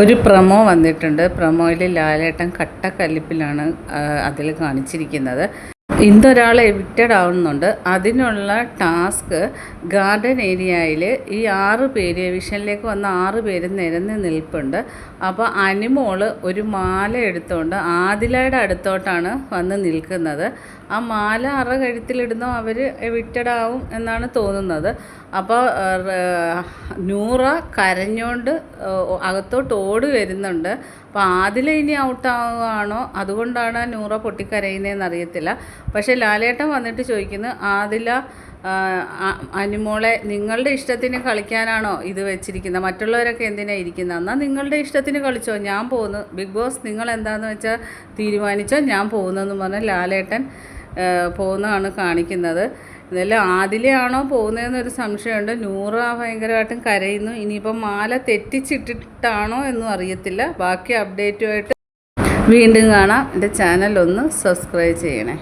ഒരു പ്രമോ വന്നിട്ടുണ്ട്. പ്രമോയിൽ ലാലേട്ടൻ കട്ടക്കല്ലിപ്പിലാണ് അതിൽ കാണിച്ചിരിക്കുന്നത്. ഇന്നൊരാൾ എവിക്റ്റഡ് ആവുന്നുണ്ട് അതിനുള്ള ടാസ്ക് ഗാർഡൻ ഏരിയയിൽ ഈ ആറ് പേര് വിഷനിലേക്ക് വന്ന ആറ് പേര് നിരന്ന് നിൽപ്പുണ്ട്. അപ്പോൾ അനിമോൾ ഒരു മാല എടുത്തുകൊണ്ട് ആദിലയുടെ അടുത്തോട്ടാണ് വന്ന് നിൽക്കുന്നത്. ആ മാല അറ കഴുത്തിലിടുന്നോ അവർ എവിക്റ്റഡ് ആവും എന്നാണ് തോന്നുന്നത്. അപ്പോൾ നൂറ കരഞ്ഞോണ്ട് അകത്തോട്ട് ഓടി വരുന്നുണ്ട്. അപ്പോൾ ആദില ഇനി ഔട്ടാവുകയാണോ? അതുകൊണ്ടാണ് നൂറ പൊട്ടിക്കരയുന്നതെന്ന് അറിയത്തില്ല പക്ഷേ ലാലേട്ടൻ വന്നിട്ട് ചോദിക്കുന്നു ആദില അനുമോളെ നിങ്ങളുടെ ഇഷ്ടത്തിന് കളിക്കാനാണോ ഇത് വെച്ചിരിക്കുന്നത് മറ്റുള്ളവരൊക്കെ എന്തിനാണ് ഇരിക്കുന്നത് എന്നാൽ നിങ്ങളുടെ ഇഷ്ടത്തിന് കളിച്ചോ ഞാൻ പോകുന്നു. ബിഗ് ബോസ് നിങ്ങൾ എന്താണെന്ന് വെച്ചാൽ തീരുമാനിച്ചോ ഞാൻ പോകുന്നതെന്ന് പറഞ്ഞ് ലാലേട്ടൻ പോകുന്നതാണ് കാണിക്കുന്നത്. ഇതെല്ലാം ആദിലെയാണോ പോകുന്നതെന്നൊരു സംശയമുണ്ട്. നൂറ ഭയങ്കരമായിട്ടും കരയുന്നു. ഇനിയിപ്പം മാല തെറ്റിച്ചിട്ടിട്ടാണോ എന്നും അറിയത്തില്ല. ബാക്കി അപ്ഡേറ്റുമായിട്ട് വീണ്ടും കാണാം. എന്റെ ചാനൽ ഒന്ന് സബ്സ്ക്രൈബ് ചെയ്യണേ.